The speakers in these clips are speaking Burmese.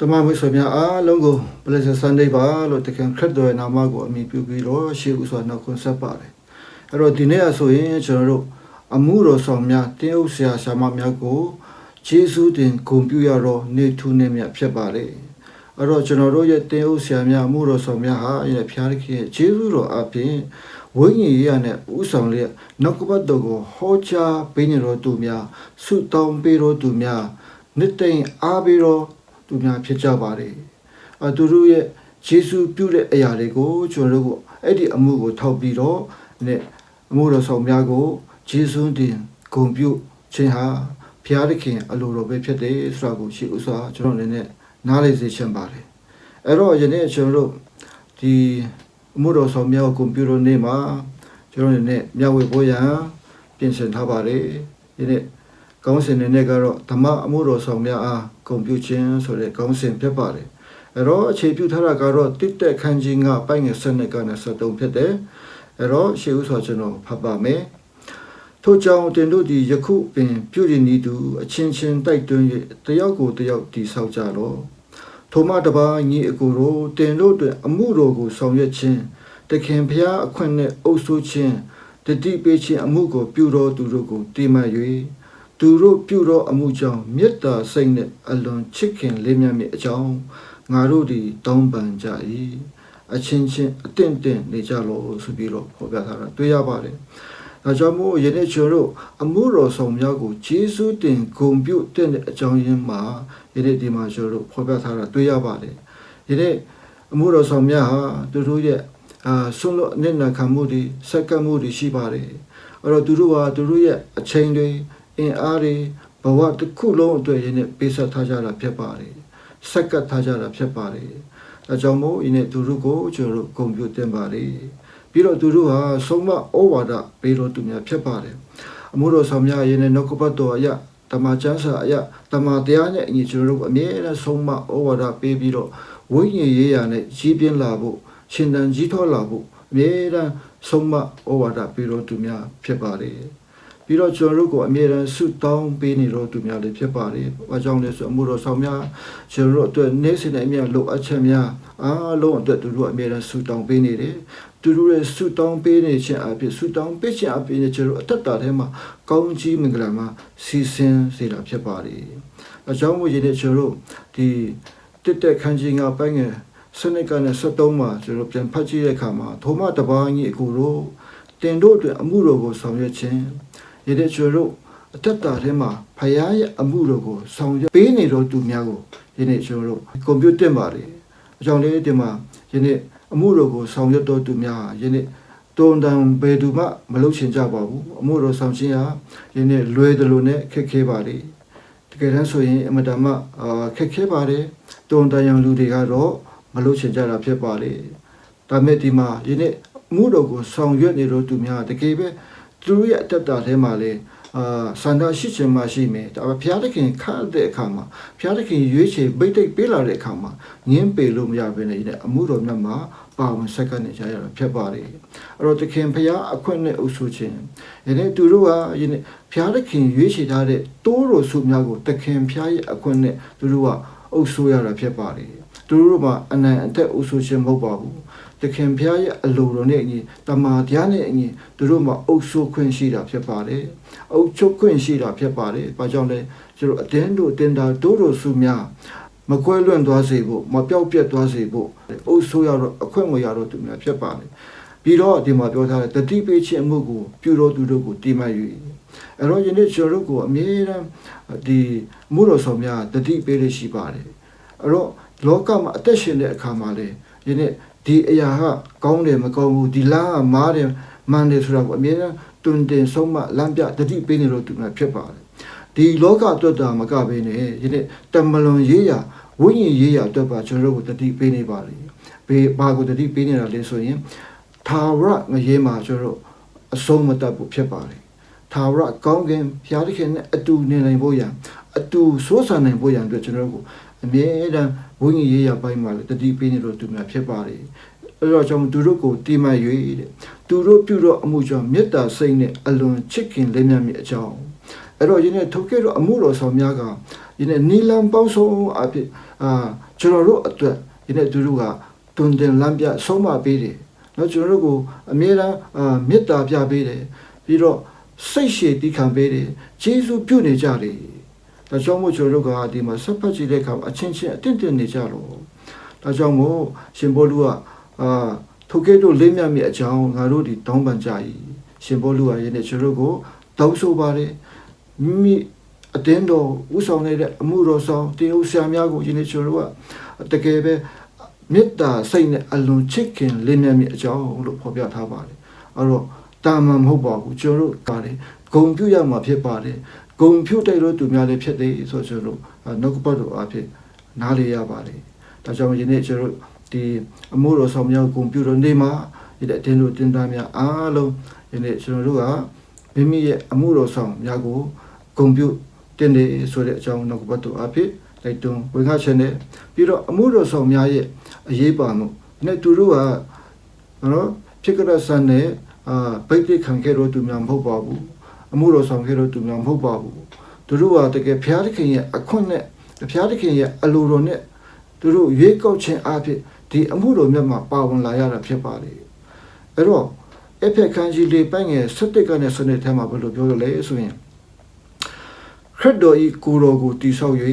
တမန်မိတ်ဆွေများအားလုံးကို Blessed Sunday ပါလို့တခင်ခရစ်တော်ရဲ့နာမကိုအမိပြုပြီးတော့ရှေးဥစွာနှုတ်ခွန်းဆက်ပါတယ်အဲ့တော့ဒီနေ့အဆိုရင်ကျွန်တော်တို့အမှုတော်ဆောင်များတင်းဥဆရာဆရာမများကိုယေရှုတင်ဂုဏ်ပြုရတော့နေထူးနေမြတ်ဖြစ်ပါတယ်အဲ့တော့ကျွန်တော်တို့ရဲ့တင်းဥဆရာများအမှုတော်ဆောင်များဟာအဲ့ဖျားခင်ရဲ့ယေရှုတော်အပြင်ဝိညာဉ်ရေးရနဲ့ဥဆောင်လျက်နောက်ကပတ်တော်ကိုဟောကြားပေးနေတော်သူများဆုတောင်းပေးတော်သူများနှစ်သိမ့်အားပေးတော် သူများဖြစ်ကြပါတယ်အသူတို့ရဲ့ယေရှုပြုတဲ့အရာတွေကိုကျွန်တော်တို့ကအဲ့ဒီအမှုကိုထောက်ပြီးတော့နဲ့အမှုတော်ဆောင်များကိုယေရှုတင်ဂုဏ်ပြုခြင်းဟာဘုရားသခင်အလိုတော်ပဲဖြစ်တယ်ဆိုတာကိုရှိဥစွာကျွန်တော်လည်းနဲ့နားလည်စေချင်ပါတယ်အဲ့တော့ယနေ့ကျွန်တော်တို့ဒီအမှုတော်ဆောင်များကိုဂုဏ်ပြုလို့နေ့မှာကျွန်တော်လည်းနဲ့မျှဝေဖို့ရန်ပြင်ဆင်ထားပါတယ်ယနေ့ ကောင်းစဉ်တွေနဲ့ကတော့ဓမ္မအမှုတော်ဆောင်များအားဂုဏ်ပြုခြင်းဆိုတဲ့ကောင်းစဉ်ဖြစ်ပါတယ်အဲ့တော့အခြေပြုထားတာကတော့တစ်တက်ခန်းကြီးကပိုင်ငယ်စနစ်ကနေ73ဖြစ်တယ်အဲ့တော့ရှေးဥစွာကျွန်တော်ဖတ်ပါမယ်ထို့ကြောင့်တင်တို့ဒီယခုပင်ပြုရည်နီးသူအချင်းချင်းတိုက်တွန်း၍တယောက်ကိုတယောက်တီဆောက်ကြလော့ထိုမှတပါညီအကိုတို့တင်တို့တွင်အမှုတော်ကိုဆောင်ရွက်ခြင်းတခင်ဖျားအခွင့်နဲ့အုပ်ဆိုးခြင်းတတိပေးခြင်းအမှုကိုပြုတော်သူတို့ကိုတိမှတ်၍ သူတို့ပြုသောအမှုကြောင့်မေတ္တာစိတ်နှင့်အလွန်ချစ်ခင်လေးမြတ်မည်အကြောင်းငါတို့သည်တောင်းပန်ကြ၏အချင်းချင်းအတင့်တင့်နေကြလို့ဆိုပြီးတော့ဖော်ပြထားတာတွေ့ရပါတယ်။ဒါကြောင့်မို့ယနေ့ကျွန်တော်တို့အမှုတော်ဆောင်များကိုဂျေစုတင်ဂုံပြုတ်တဲ့အကြောင်းရင်းမှာယနေ့ဒီမှာကျွန်တော်တို့ဖော်ပြထားတာတွေ့ရပါတယ်။ယနေ့အမှုတော်ဆောင်များဟာသူတို့ရဲ့အာဆွလို့အနစ်နာခံမှုတွေစက္ကန့်မှုတွေရှိပါတယ်။အဲ့တော့သူတို့ဟာသူတို့ရဲ့အချိန်တွေ အင်အားတွေဘဝတစ်ခုလုံးအတွက်ရင်းနဲ့ပေးဆက်ထားကြတာဖြစ်ပါတယ်။ဆက်ကပ်ထားကြတာဖြစ်ပါတယ်။ဒါကြောင့်မို့ဒီနေ့သူတို့ကိုကျွန်တော်တို့ဂုဏ်ပြုတင်ပါတယ်။ပြီးတော့သူတို့ဟာဆုံးမဩဝါဒပေးတော်သူများဖြစ်ပါတယ်။အမှုတော်ဆောင်များရင်းနဲ့နှုတ်ကပတ်တော်အရတမန်ကျမ်းစာအရတမန်တရားနဲ့အညီကျွန်တော်တို့အမြဲတမ်းဆုံးမဩဝါဒပေးပြီးတော့ဝိညာဉ်ရေးရာနဲ့ကြီးပြင်းလာဖို့ရှင်သန်ကြီးထွားလာဖို့အမြဲတမ်းဆုံးမဩဝါဒပေးတော်သူများဖြစ်ပါတယ်။ ပြီးတော့ကျွန်တော်တို့ကိုအမြဲတမ်းဆုတောင်းပေးနေတော့သူများလည်းဖြစ်ပါတယ်။ဘာကြောင့်လဲဆိုအမှုတော်ဆောင်များကျွန်တော်တို့အတွက်နေ့စဉ်နဲ့အမြဲလိုအပ်ချက်များအားလုံးအတွက်သူတို့အမြဲတမ်းဆုတောင်းပေးနေတယ်။သူတို့ရဲ့ဆုတောင်းပေးနေခြင်းအပြင်ဆုတောင်းပေးခြင်းအပြင်ကျွန်တော်တို့အသက်တာထဲမှာကောင်းကြီးမင်္ဂလာမှာစီစဉ်စေတာဖြစ်ပါတယ်။အကြောင်းကိုရတဲ့ကျွန်တော်တို့ဒီတက်တက်ခန်းကြီးငါပိုင်းငယ်စနစ်ကနဲ့73မှာကျွန်တော်ပြန်ဖတ်ကြည့်တဲ့အခါမှာထိုမှတပါးကြီးအကူတို့တင်တို့အတွက်အမှုတော်ကိုဆောင်ရွက်ခြင်း ရတဲ့ကျွတို့အသက်တာထဲမှာဖယားရဲ့အမှုတော်ကိုဆောင်ရွက်ပေးနေတော့သူများကိုယနေ့ကျွန်တော်တို့ကွန်ပျူတာပါလေအကြောင်းလေးဒီမှာယနေ့အမှုတော်ကိုဆောင်ရွက်တော့သူများဟာယနေ့တုံတန်ဘယ်သူမှမလုပ်ချင်ကြပါဘူးအမှုတော်ဆောင်ခြင်းဟာယနေ့လွယ်တယ်လို့နဲ့ခက်ခဲပါလေတကယ်တမ်းဆိုရင်အမတမအာခက်ခဲပါတယ်တုံတန်ရန်လူတွေကတော့မလုပ်ချင်ကြတာဖြစ်ပါလေဒါမဲ့ဒီမှာယနေ့အမှုတော်ကိုဆောင်ရွက်နေတော့သူများတကယ်ပဲ သူတို့ရဲ့အတ္တတာထဲမှာလေအာစန္ဒရှိခြင်းမရှိမယ်ဒါပေမဲ့ဘုရားသခင်ခန့်တဲ့အခါမှာဘုရားသခင်ရွေးချယ်ဗိတ်တိတ်ပေးလာတဲ့အခါမှာငင်းပေလို့မရဘဲနဲ့အမှုတော်မြတ်မှာပါဝင်ဆက်ကနေကြရတာဖြစ်ပါလေအဲ့တော့သခင်ဘုရားအခွင့်နဲ့အုပ်ဆိုခြင်းယနေ့သူတို့ကယနေ့ဘုရားသခင်ရွေးချယ်ထားတဲ့တိုးတော်စုများကိုသခင်ဘုရားရဲ့အခွင့်နဲ့သူတို့ကအုပ်ဆိုရတာဖြစ်ပါလေသူတို့မှာအနံအသက်အုပ်ဆိုခြင်းမဟုတ်ပါဘူး တခင်ဖျားရဲ့အလိုတော်နဲ့အညီတမာတရားနဲ့အညီသူတို့မှာအုပ်ဆိုးခွင့်ရှိတာဖြစ်ပါတယ်။အုပ်ချုပ်ခွင့်ရှိတာဖြစ်ပါတယ်။ဘာကြောင့်လဲကျွန်တော်အတင်းတို့တင်တာတို့တို့စုများမကွဲလွန့်သွားစေဖို့မပြောက်ပြက်သွားစေဖို့အုပ်ဆိုးရတော့အခွင့်ငွေရတော့သူများဖြစ်ပါတယ်။ပြီးတော့ဒီမှာပြောထားတဲ့တတိပေးခြင်းအမှုကိုပြုတော်သူတို့ကိုတိမှတ်၍အဲ့တော့ယနေ့ကျွန်တော်တို့ကိုအမြဲတမ်းဒီမှုတော်ဆောင်များတတိပေးလို့ရှိပါတယ်။အဲ့တော့လောကမှာအသက်ရှင်တဲ့အခါမှာလေယနေ့ ဒီအရာကကောင်းတယ်မကောင်းဘူးဒီလမ်းကမားတယ်မှန်တယ်ဆိုတာကိုအမြဲတမ်းတွင်တင်ဆုံးမလမ်းပြတတိပေးနေလို့သူများဖြစ်ပါတယ်ဒီလောကအတွက်တာမကဘဲနဲ့ယနေ့တမလွန်ရေးရာဝိညာဉ်ရေးရာအတွက်ပါကျွန်တော်တို့ကိုတတိပေးနေပါလေဘေးဘာကိုတတိပေးနေတာလဲဆိုရင်သာဝရငရေမှာကျွန်တော်တို့အဆုံးမတတ်ဘူးဖြစ်ပါတယ်သာဝရကောင်းကင်ဘုရားသခင်နဲ့အတူနေနိုင်ဖို့ရန်အတူစိုးစံနိုင်ဖို့ရန်အတွက်ကျွန်တော်တို့ကို အမြဲတမ်းဝိညာဉ်ရေးရာပိုင်းမှာလည်းတတိပေးနေလို့သူများဖြစ်ပါတယ်အဲ့တော့ကျွန်တော်သူတို့ကိုတိမှတ်၍တဲ့သူတို့ပြုတော့အမှုကြောင့်မေတ္တာစိတ်နဲ့အလွန်ချစ်ခင်လေးမြတ်မိအကြောင်းအဲ့တော့ယနေ့ထုတ်ခဲ့တော့အမှုတော်ဆောင်များကယနေ့နီလန်ပေါင်းဆုံးအဖြစ်အာကျွန်တော်တို့အတွက်ယနေ့သူတို့ကတွင်တင်လမ်းပြဆုံးမပေးတယ်နော်ကျွန်တော်တို့ကိုအမြဲတမ်းအာမေတ္တာပြပေးတယ်ပြီးတော့စိတ်ရှည်တည်ခံပေးတယ်ဂျေဇုပြုနေကြတယ် ဒါကြောင့်မို့ကျွန်တော်တို့ကဒီမှာဆက်ဖတ်ကြည့်တဲ့အခါအချင်းချင်းအတင့်တင်နေကြလို့ဒါကြောင့်မို့ရှင်ဘောလူကအာထိုကဲ့သို့လေးမြတ်မြတ်အကြောင်းငါတို့ဒီတောင်းပန်ကြ၏ရှင်ဘောလူကယနေ့ကျွန်တော်တို့ကိုတောင်းဆိုပါတယ်မိမိအတင်းတော်ဥဆောင်နေတဲ့အမှုတော်ဆောင်တင်ဥဆရာများကိုယနေ့ကျွန်တော်တို့ကတကယ်ပဲမေတ္တာစိတ်နဲ့အလွန်ချစ်ခင်လေးမြတ်မြတ်အကြောင်းလို့ဖော်ပြထားပါတယ်အဲ့တော့တာမန်မဟုတ်ပါဘူးကျွန်တော်တို့ကလည်းဂုံပြုတ်ရမှာဖြစ်ပါတယ် ဂုံပြုတ်တဲ့လို့သူများလည်းဖြစ်သေးဆိုကျွန်တော်တို့နှုတ်ကပတ်တော်အဖြစ်နားလေရပါတယ်ဒါကြောင့်ယနေ့ကျွန်တော်တို့ဒီအမှုတော်ဆောင်များဂုံပြုတ်တော်နေမှာဒီတဲ့အတင်းတို့တင်းသားများအားလုံးယနေ့ကျွန်တော်တို့ကမိမိရဲ့အမှုတော်ဆောင်များကိုဂုံပြုတ်တင်နေဆိုတဲ့အကြောင်းနှုတ်ကပတ်တော်အဖြစ်တိုက်တွန်းဝင်ခချက်နဲ့ပြီးတော့အမှုတော်ဆောင်များရဲ့အရေးပါမှုနဲ့သူတို့ကနော်ဖြစ်ကြတဲ့ဆန်နဲ့အာပိတ်ပိတ်ခံခဲ့တော့သူများမဟုတ်ပါဘူး အမှုတော်ဆောင်ခဲ့တော့သူများမဟုတ်ပါဘူးသူတို့ကတကယ်ဘုရားသခင်ရဲ့အခွင့်နဲ့ဘုရားသခင်ရဲ့အလိုတော်နဲ့သူတို့ရွေးကောက်ခြင်းအဖြစ်ဒီအမှုတော်မြတ်မှာပါဝင်လာရတာဖြစ်ပါလေအဲ့တော့အဖက်ခန်းကြီးလေးပိုင်းငယ်၁၁ကနေစနစ်ထဲမှာဘယ်လိုပြောရလဲဆိုရင်ခရစ်တော်ဤကိုယ်တော်ကိုတည်ဆောက်၍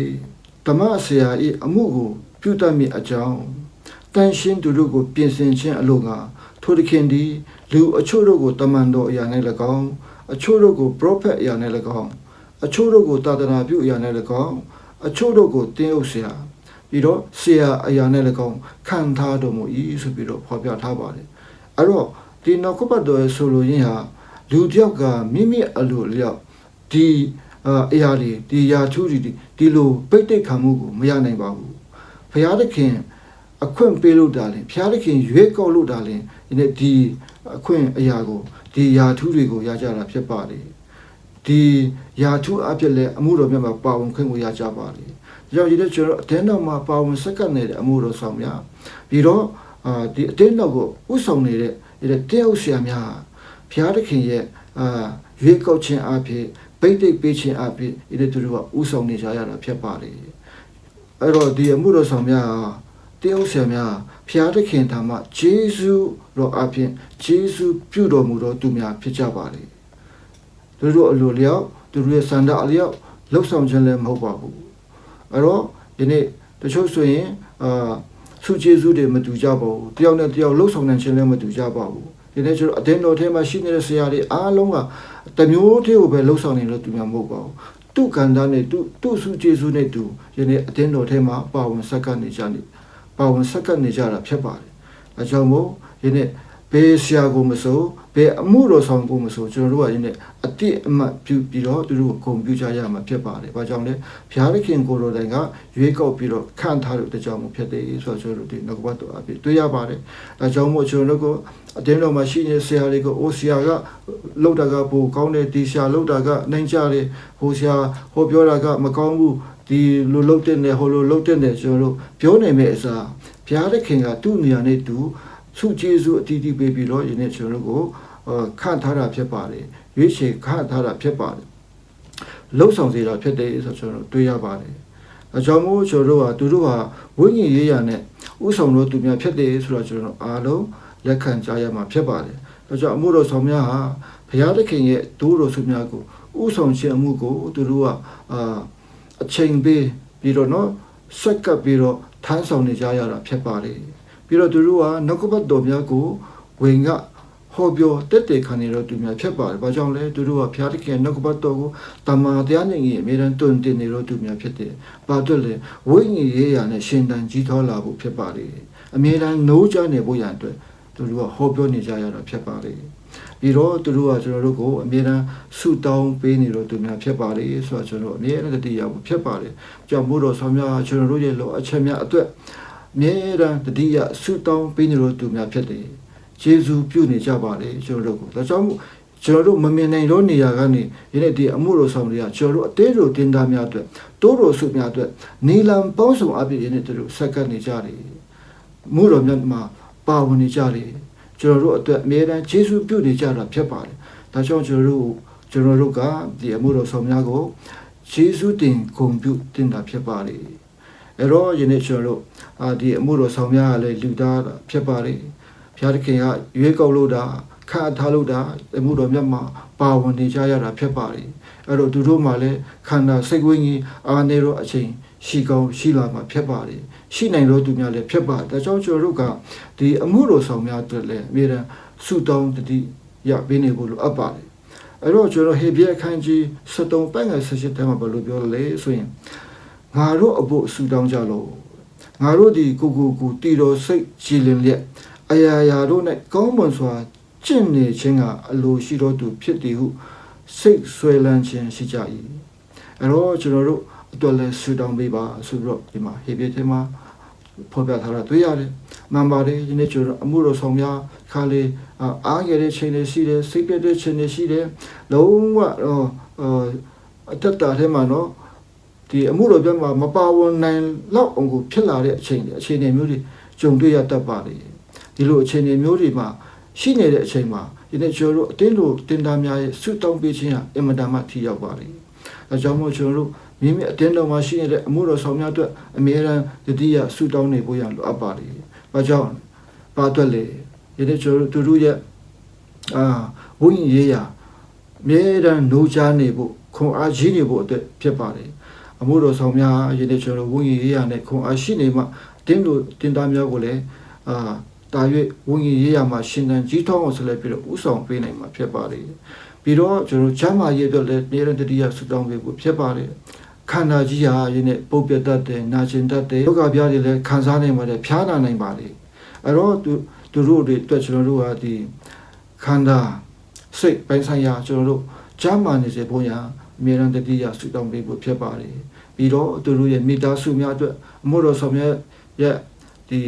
ဓမ္မဆရာဤအမှုကို ပြုတတ်မည်အကြောင်းတန်ရှင်းသူတို့ကို ပြင်ဆင်ခြင်းအလို့ငါထိုသခင်သည် လူအချို့တို့ကိုတမန်တော်အရာ၌၎င်း အချို့တို့ကို prophet အရာ၌၎င်းအချို့တို့ကိုတာသနာပြုအရာ၌၎င်းအချို့တို့ကိုတင်းအုပ်ဆရာပြီးတော့ဆရာအရာ၌၎င်းခံထားတော်မူ၏ဆိုပြီးတော့ဖော်ပြထားပါတယ်အဲ့တော့ဒီနောက်ကပတ်တော်ရဲ့ဆိုလိုရင်းဟာလူတစ်ယောက်ကမိမိအလိုလျောက်ဒီအာအရာတွေဒီယာထူးတွေဒီလိုပိတ်တိတ်ခံမှုကိုမရနိုင်ပါဘူးဘုရားသခင်အခွင့်ပေးလို့တာလေဘုရားသခင်ရွေးကောက်လို့တာလေဒီနေ့ဒီအခွင့်အရာကို ဒီယာထူးတွေကိုရကြတာဖြစ်ပါတယ်ဒီယာထူးအဖြစ်လဲအမှုတော်မြတ်မှာပါဝင်ခွင့်ကိုရကြပါတယ်ဒါကြောင့်ဒီနေ့ကျွန်တော်အတင်းတော်မှာပါဝင်စက္ကန့်နေတဲ့အမှုတော်ဆောင်များပြီးတော့အာဒီအတင်းတော်ကိုဥဆောင်နေတဲ့ဒီတယောက်ဆရာများဘုရားသခင်ရဲ့အာရွေးကောက်ခြင်းအဖြစ်ဗိတ်တိတ်ပေးခြင်းအဖြစ်ဒီတို့ကဥဆောင်နေကြရတာဖြစ်ပါတယ်အဲ့တော့ဒီအမှုတော်ဆောင်များ တယောက်ဆရာများဘုရားသခင်ထာမဂျေဇုတော်အဖြစ်ဂျေဇုပြုတော်မူတော်သူများဖြစ်ကြပါလေသူတို့အလိုလျောက်သူတို့ရဲ့စန္ဒအလျောက်လှုပ်ဆောင်ခြင်းလည်းမဟုတ်ပါဘူးအဲ့တော့ဒီနေ့တချို့ဆိုရင်အာစုကျေးဇူးတွေမတူကြပါဘူးတယောက်နဲ့တယောက်လှုပ်ဆောင်နိုင်ခြင်းလည်းမတူကြပါဘူးဒီနေ့ကျွန်တော်အတင်းတော်ထဲမှာရှိနေတဲ့ဆရာတွေအားလုံးကတမျိုးတည်းကိုပဲလှုပ်ဆောင်နေလို့သူများမဟုတ်ပါဘူးသူ့ကန္တာနဲ့သူ့သူ့စုကျေးဇူးနဲ့သူယနေ့အတင်းတော်ထဲမှာပါဝင်ဆက်ကနေကြနေ ပါဝင်ဆက်ကနေကြတာဖြစ်ပါတယ်အဲကြောင့်မို့ယနေ့ဘေးဆရာကိုမဆိုဘယ်အမှုတော်ဆောင်ကိုမဆိုကျွန်တော်တို့ကယနေ့အတိအမှတ်ပြုပြီးတော့သူတို့ကိုဂုဏ်ပြုကြရမှာဖြစ်ပါတယ်။ဘာကြောင့်လဲဘုရားသခင်ကိုယ်တော်တိုင်ကရွေးကောက်ပြီးတော့ခံထားတဲ့ကြောင့်မို့ဖြစ်တယ်ဆိုတော့ကျွန်တော်တို့ဒီနှုတ်ဘတ်တော်အဖြစ်တွေ့ရပါတယ်။ဒါကြောင့်မို့ကျွန်တော်တို့ကအတင်းတော်မှာရှိနေဆရာတွေကိုအိုဆရာကလောက်တာကပိုကောင်းတယ်ဒီဆရာလောက်တာကနိုင်ကြတယ်ဟိုဆရာဟိုပြောတာကမကောင်းဘူး ဒီလိုလောက်တဲ့နေဟိုလိုလောက်တဲ့နေကျွန်တော်တို့ပြောနိုင်မဲ့အစားဘုရားသခင်ကသူ့နေရာနဲ့သူစုကျေးဇူးအတီးတီးပေးပြီးတော့ယနေ့ကျွန်တော်တို့ကိုခန့်ထားတာဖြစ်ပါတယ်ရွေးချယ်ခန့်ထားတာဖြစ်ပါတယ်လှုပ်ဆောင်စေတာဖြစ်တယ်ဆိုကျွန်တော်တွေ့ရပါတယ်အကြောင်းမို့ကျွန်တော်တို့ကသူတို့ဟာဝိညာဉ်ရေးရနဲ့ဥဆောင်လို့သူများဖြစ်တယ်ဆိုတော့ကျွန်တော်အားလုံးလက်ခံကြရမှာဖြစ်ပါတယ်ဒါကြောင့်အမှုတော်ဆောင်များဟာဘုရားသခင်ရဲ့ဒိုးတော်ဆုများကိုဥဆောင်ခြင်းအမှုကိုသူတို့ကအာ အချိန်ပေးပြီးတော့နော်ဆက်ကပ်ပြီးတော့ထမ်းဆောင်နေကြရတာဖြစ်ပါတယ်ပြီးတော့သူတို့ကနှုတ်ကပတ်တော်များကိုဝင်ကဟောပြောတက်တေခံနေတော့သူများဖြစ်ပါတယ်။ဘာကြောင့်လဲသူတို့ကဘုရားသခင်နှုတ်ကပတ်တော်ကိုတမန်တရားနဲ့ကြီးအမြဲတမ်းတွင်တင်နေတော့သူများဖြစ်တယ်။ဘာအတွက်လဲဝိညာဉ်ရေးရာနဲ့ရှင်တန်ကြီးထွားလာဖို့ဖြစ်ပါလေ။အမြဲတမ်းနိုးကြနေဖို့ရန်အတွက် သူတို့ကဟောပြောနေကြရတာဖြစ်ပါလေ။ပြီးတော့သူတို့ကကျွန်တော်တို့ကိုအမြဲတမ်းဆုတောင်းပေးနေတော့သူများဖြစ်ပါလေဆိုတော့ကျွန်တော်အမြဲတမ်းတည်ရဖို့ဖြစ်ပါလေ။ကြောင့်မို့တော်ဆောင်များကျွန်တော်တို့ရဲ့လောအချက်များအတွက်အမြဲတမ်းတတိယဆုတောင်းပေးနေလို့သူများဖြစ်တယ်ယေရှုပြုနေကြပါလေကျွန်တော်တို့ကိုဒါကြောင့်မို့ကျွန်တော်တို့မမြင်နိုင်တော့နေရာကနေယနေ့ဒီအမှုတော်ဆောင်တွေကကျွန်တော်တို့အသေးတို့တင်သားများအတွက်တိုးတော်ဆုများအတွက်နီလံပေါင်းစုံအပြည့်ယနေ့တို့ဆက်ကပ်နေကြတယ်မှုတော်မြတ်မှာ ပါဝင်နေကြတယ်ကျွန်တော်တို့အတွက်အမြဲတမ်းယေရှုပြုနေကြတာဖြစ်ပါတယ်ဒါကြောင့်ကျွန်တော်တို့ကျွန်တော်တို့ကဒီအမှုတော်ဆောင်များကိုယဂျေစုတင်ဂုံပြုတင်တာဖြစ်ပါတယ်အဲ့တော့ယနေ့ကျွန်တော်တို့အာဒီအမှုတော်ဆောင်များကလည်းလူသားတာဖြစ်ပါတယ်ဘုရားသခင်ကရွေးကောက်လို့တာခန့်ထားလို့တာအမှုတော်မြတ်မှာပါဝင်နေကြရတာဖြစ်ပါတယ်အဲ့တော့သူတို့မှလည်းခန္ဓာစိတ်ဝိညာဉ်အာနေတော့အချိန်ရှိကောင်းရှိလာမှာဖြစ်ပါတယ် ရှိနိုင်လို့သူများလည်းဖြစ်ပါတယ်ဒါကြောင့်ကျွန်တော်တို့ကဒီအမှုတော်ဆောင်များအတွက်လည်းအမြဲတမ်းဆုတောင်းတတိရပေးနေဖို့လိုအပ်ပါတယ်အဲ့တော့ကျွန်တော်ဟေဘရဲအခန်းကြီး73ပိုင်းငယ်78ထဲမှာဘယ်လိုပြောလဲဆိုရင်ငါတို့အဖို့ဆုတောင်းကြလို့ငါတို့ဒီကိုကိုကိုတည်တော်စိတ်ကြည်လင်လျက်အရာရာတို့၌ကောင်းမွန်စွာကျင့်နေခြင်းကအလိုရှိတော်သူဖြစ်သည်ဟုစိတ်ဆွဲလန်းခြင်းရှိကြ၏အဲ့တော့ကျွန်တော်တို့အတွက်လည်းဆုတောင်းပေးပါဆိုပြီးတော့ဒီမှာဟေဘရဲထဲမှာ ဖော်ပြထားတာတွေ့ရတယ်မှန်ပါတယ်ဒီနေ့ကျွန်တော်အမှုတော်ဆောင်များခါလေးအာအားရတဲ့ချိန်တွေရှိတယ်စိတ်ပြည့်တဲ့ချိန်တွေရှိတယ်လုံးဝတော့အာအတ္တတာထဲမှာတော့ဒီအမှုတော်ပြမှာမပါဝင်နိုင်လောက်အောင်ကိုဖြစ်လာတဲ့အချိန်တွေအချိန်တွေမျိုးတွေကြုံတွေ့ရတတ်ပါတယ်ဒီလိုအချိန်တွေမျိုးတွေမှာရှိနေတဲ့အချိန်မှာဒီနေ့ကျွန်တော်တို့အတင်းတို့တင်သားများရဲ့ဆုတောင်းပေးခြင်းဟာအင်မတန်မှထိရောက်ပါတယ်အဲကြောင့်မို့ကျွန်တော်တို့ မိမိအတင်းတော်မှာရှိနေတဲ့အမှုတော်ဆောင်များအတွက်အမြဲတမ်းတတိယဆုတောင်းနေဖို့ရလိုအပ်ပါတယ်။ဘာကြောင့်ဘာအတွက်လဲဒီနေ့ကျွန်တော်တို့သူတို့ရဲ့အာဝိညာဉ်ရေးရာအမြဲတမ်းနှိုးချနေဖို့ခွန်အားကြီးနေဖို့အတွက်ဖြစ်ပါတယ်။အမှုတော်ဆောင်များယနေ့ကျွန်တော်တို့ဝိညာဉ်ရေးရာနဲ့ခွန်အားရှိနေမှတင်းတို့တင်သားများကိုလည်းအာတာ၍ဝိညာဉ်ရေးရာမှာရှင်သန်ကြီးထွားအောင်ဆက်လက်ပြီးတော့ဥဆောင်ပေးနိုင်မှာဖြစ်ပါတယ်။ပြီးတော့ကျွန်တော်ချမ်းမာရေးအတွက်လည်းနေရတတိယဆုတောင်းပေးဖို့ဖြစ်ပါတယ် ခန္ဓာကြီးဟာယနေ့ပုတ်ပြတ်တတ်တယ်နာကျင်တတ်တယ်ယောဂဗျာတွေလည်းခံစားနိုင်ပါတယ်ဖျားနာနိုင်ပါလေအဲ့တော့သူသူတို့တွေအတွက်ကျွန်တော်တို့ဟာဒီခန္ဓာစိတ်ပိုင်းဆိုင်ရာကျွန်တော်တို့ကြားမှနေစေဖို့ရအမြဲတမ်းတတိယဆုတောင်းပေးဖို့ဖြစ်ပါတယ်ပြီးတော့သူတို့ရဲ့မိသားစုများအတွက်အမို့တော်ဆောင်ရဲ့ရဲ့ဒီ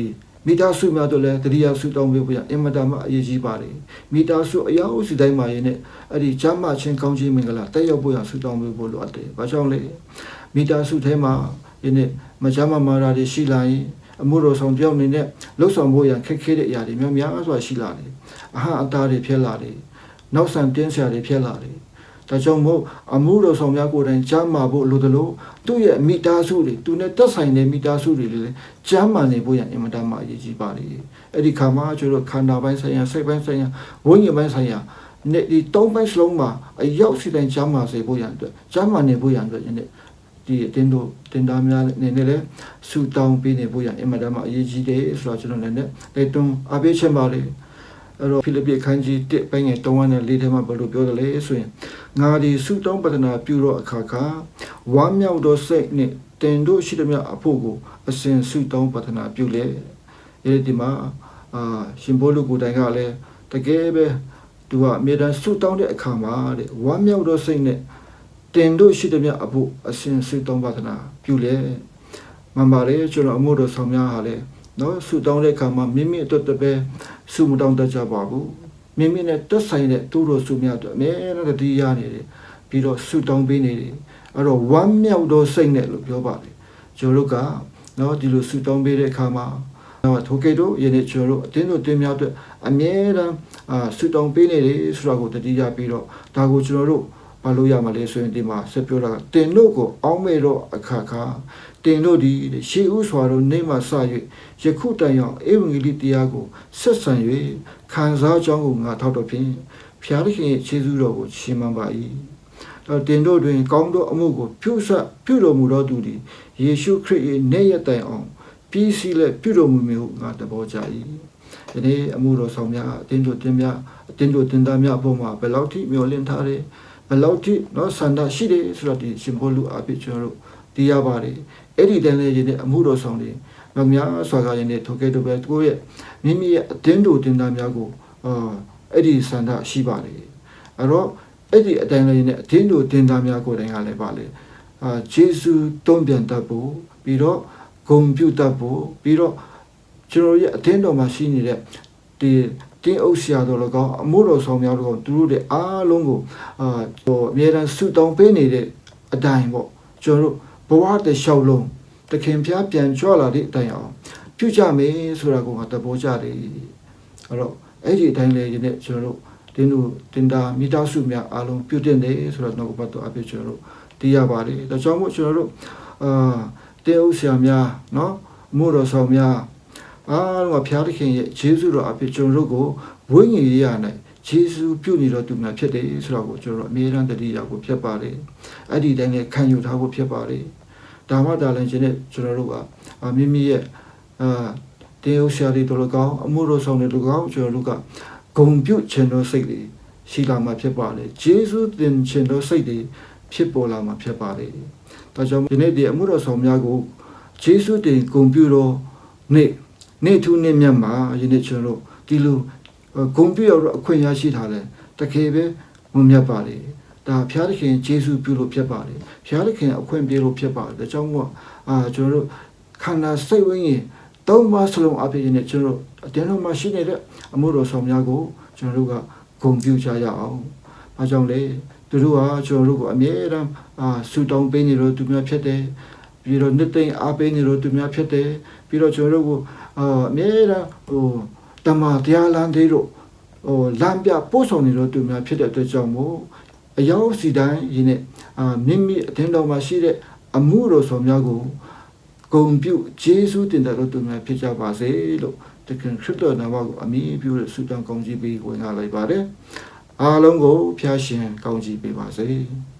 မိသားစုများတို့လည်းတတိယဆုတောင်းပေးဖို့ရအင်မတန်မှအရေးကြီးပါတယ်မိသားစုအရာအုပ်စုတိုင်းမှာရင်းနဲ့အဲ့ဒီဂျမ်းမချင်းကောင်းခြင်းမင်္ဂလာတက်ရောက်ဖို့ရဆုတောင်းပေးဖို့လိုအပ်တယ်။ဘာကြောင့်လဲမိသားစုထဲမှာယနေ့မချမ်းမမာရာတွေရှိလာရင်အမှုတော်ဆောင်ပြောင်းနေတဲ့လှုပ်ဆောင်ဖို့ရခက်ခဲတဲ့အရာတွေများများစွာရှိလာတယ်။အဟအသားတွေဖြစ်လာတယ်။နောက်ဆန်တင်းဆရာတွေဖြစ်လာတယ်။ ဒါကြောင့်မို့အမှုတော်ဆောင်များကိုယ်တိုင်ကြားမှာဖို့လိုသလိုသူ့ရဲ့မိသားစုတွေသူနဲ့သက်ဆိုင်တဲ့မိသားစုတွေလည်းကြားမှာနေဖို့ရအင်မတန်မှအရေးကြီးပါလေ။အဲ့ဒီခါမှာကျွန်တော်ခန္ဓာပိုင်းဆိုင်ရာစိတ်ပိုင်းဆိုင်ရာဝိညာဉ်ပိုင်းဆိုင်ရာနေဒီသုံးပိုင်းစလုံးမှာအရောက်စီတိုင်းကြားမှာစေဖို့ရန်အတွက်ကြားမှာနေဖို့ရန်အတွက်ယနေ့ဒီအတင်းတို့တင်သားများနေနဲ့လဲဆူတောင်းပေးနေဖို့ရန်အင်မတန်မှအရေးကြီးတယ်ဆိုတော့ကျွန်တော်လည်းလက်တွန်းအားပေးချင်ပါလေ အဲ့တော့ဖိလိပ္ပိခန်းကြီး1ပိုင်းငယ်3နဲ့4ထဲမှာဘယ်လိုပြောတယ်လဲဆိုရင်ငါဒီဆူတောင်းပဒနာပြုတော့အခါခါဝမ်းမြောက်သောစိတ်နဲ့တင်တို့ရှိသည်များအဖို့ကိုအစဉ်ဆူတောင်းပဒနာပြုလေအဲဒီမှာအာရှင်ဘောလူကိုတိုင်ကလည်းတကယ်ပဲသူကအမြဲတမ်းဆုတောင်းတဲ့အခါမှာတဲ့ဝမ်းမြောက်သောစိတ်နဲ့တင်တို့ရှိသည်များအဖို့အစဉ်ဆုတောင်းပါဒနာပြုလေမှန်ပါတယ်ကျွန်တော်အမှုတော်ဆောင်များဟာလေ နော်ဆုတောင်းတဲ့အခါမှာမိမိအတွက်တပဲဆုမတောင်းတတ်ကြပါဘူးမိမိနဲ့တက်ဆိုင်တဲ့သူတို့ဆုများအတွက်အမြဲတမ်းတတိယနေတယ်ပြီးတော့ဆုတောင်းပေးနေတယ်အဲ့တော့ဝမ်းမြောက်သောစိတ်နဲ့လို့ပြောပါတယ်ကျွန်တော်တို့ကနော်ဒီလိုဆုတောင်းပေးတဲ့အခါမှာတော့ထိုကေတို့ယနေ့ကျွန်တော်တို့အတင်းတို့တင်းများအတွက်အမြဲတမ်းအာဆူတောင်းပေးနေတယ်ဆိုတာကိုတတိယပြီးတော့ဒါကိုကျွန်တော်တို့ဘာလို့ရမလဲဆိုရင်ဒီမှာဆက်ပြောတာကတင်တို့ကိုအောင်းမဲ့တော့အခါခါ တင်တို့ဒီရှေးဥစွာတို့နေမှစ၍ယခုတိုင်အောင်ဧဝံဂေလိတရားကိုဆက်ဆံ၍ခံစားကြောင်းကိုငါထောက်တော့ဖြင့်ဖျားသခင်ရဲ့ခြေဆုတော်ကိုရှင်းမှန်ပါ၏တော့တင်တို့တွင်ကောင်းသောအမှုကိုပြုဆပြုတော်မူသောသူသည်ယေရှုခရစ်၏နေရတိုင်အောင်ပြီးစီးလက်ပြုတော်မူမည်ဟုငါတဘောကြ၏ဒီနေ့အမှုတော်ဆောင်များအတင်းတို့တင်းများအတင်းတို့တင်းသားများအပေါ်မှာဘယ်လောက်ထိမျှော်လင့်ထားတယ်ဘယ်လောက်ထိနော်ဆန္ဒရှိတယ်ဆိုတော့ဒီရှင်ဘောလူအဖြစ်ကျွန်တော်တို့ သိရပါတယ်အဲ့ဒီတန်းလေးရတဲ့အမှုတော်ဆောင်တွေမများစွာကရတဲ့ထိုကဲ့သို့ပဲကိုယ့်ရဲ့မိမိရဲ့အတင်းတို့တင်းသားများကိုအာအဲ့ဒီဆန္ဒရှိပါတယ်အဲ့တော့အဲ့ဒီအတိုင်းလေးနဲ့အတင်းတို့တင်းသားများကိုယ်တိုင်ကလည်းပါလေအာဂျေစုတုံးပြန်တတ်ဖို့ပြီးတော့ဂုံပြုတ်တတ်ဖို့ပြီးတော့ကျွန်တော်ရဲ့အတင်းတော်မှာရှိနေတဲ့ဒီတင်းအုပ်ဆရာတော်လည်းကောင်းအမှုတော်ဆောင်များတော်ကောင်းသူတို့တွေအားလုံးကိုအာဟိုအမြဲတမ်းဆုတောင်းပေးနေတဲ့အတိုင်းပေါ့ကျွန်တော်တို့ ဘဝတလျှောက်လုံးတခင်ဖျားပြန်ချော့လာတဲ့အတိုင်းအောင်ပြုကြမယ်ဆိုတာကိုငါသဘောကျတယ်အဲ့တော့အဲ့ဒီအတိုင်းလေဒီနေ့ကျွန်တော်တို့တင်းတို့တင်တာမိသားစုများအားလုံးပြုတင်တယ်ဆိုတော့ကျွန်တော်ဘတ်တော်အပြည့်ကျွန်တော်တို့သိရပါတယ်ဒါကြောင့်မို့ကျွန်တော်တို့အာတင်းဥဆရာများနော်မို့တော်ဆောင်များအားလုံးကဖျားသခင်ရဲ့ယေရှုတော်အပြည့်ကျွန်တော်တို့ကိုဝိညာဉ်ရေးရနိုင်ယေရှုပြုနေတော်သူများဖြစ်တယ်ဆိုတော့ကိုကျွန်တော်တို့အမြဲတမ်းတတိယကိုဖြစ်ပါတယ်အဲ့ဒီတိုင်းလည်းခံယူထားဖို့ဖြစ်ပါတယ် ဒါမှဒါလည်းခြင်းနဲ့ကျွန်တော်တို့ကအာမိမိရဲ့အာတေဥဆရာတွေတို့ကောင်းအမှုတော်ဆောင်တွေတို့ကောင်းကျွန်တော်တို့ကဂုံပြုတ်ခြင်းတော်စိတ်တွေရှိလာမှာဖြစ်ပါလေယေရှုသင်ခြင်းတော်စိတ်တွေဖြစ်ပေါ်လာမှာဖြစ်ပါလေဒါကြောင့်ဒီနေ့ဒီအမှုတော်ဆောင်များကိုယေရှုတင်ဂုံပြုတော်နေ့နေ့ထူးနေ့မြတ်မှာယနေ့ကျွန်တော်တို့ဒီလိုဂုံပြုရတော့အခွင့်ရရှိထားတယ်တကယ်ပဲမမြတ်ပါလေ ဒါဘုရားသခင်ယေရှုပြုလို့ဖြစ်ပါလေဘုရားသခင်အခွင့်ပေးလို့ဖြစ်ပါလေဒါကြောင့်မို့အာကျွန်တော်တို့ခန္ဓာစိတ်ဝိညာဉ်သုံးပါးစလုံးအပြည့်နဲ့ကျွန်တော်တို့အတင်းတော်မှာရှိနေတဲ့အမှုတော်ဆောင်များကိုကျွန်တော်တို့ကဂုံပြုကြရအောင်။ဘာကြောင့်လဲသူတို့ကကျွန်တော်တို့ကိုအမြဲတမ်းအာဆူတောင်းပေးနေလို့သူများဖြစ်တယ်။ပြီးတော့နှစ်သိမ့်အားပေးနေလို့သူများဖြစ်တယ်။ပြီးတော့ကျွန်တော်တို့ကိုအာအမြဲတမ်းဟိုတမန်တရားလမ်းသေးတို့ဟိုလမ်းပြပို့ဆောင်နေလို့သူများဖြစ်တဲ့အတွက်ကြောင့်မို့ အယောက်စီတိုင်းရင်းနဲ့အာမိမိအတင်းတော်မှာရှိတဲ့အမှုတော်ဆောင်များကိုဂုံပြုဂျေစုတင်တဲ့လို့သူများဖြစ်ကြပါစေလို့တခင်ခရစ်တော်နာမကိုအမိပြုတဲ့ဆုတောင်းကောင်းကြီးပေးဝင်လာလိုက်ပါတယ်အားလုံးကိုဖျားရှင်ကောင်းကြီးပေးပါစေ။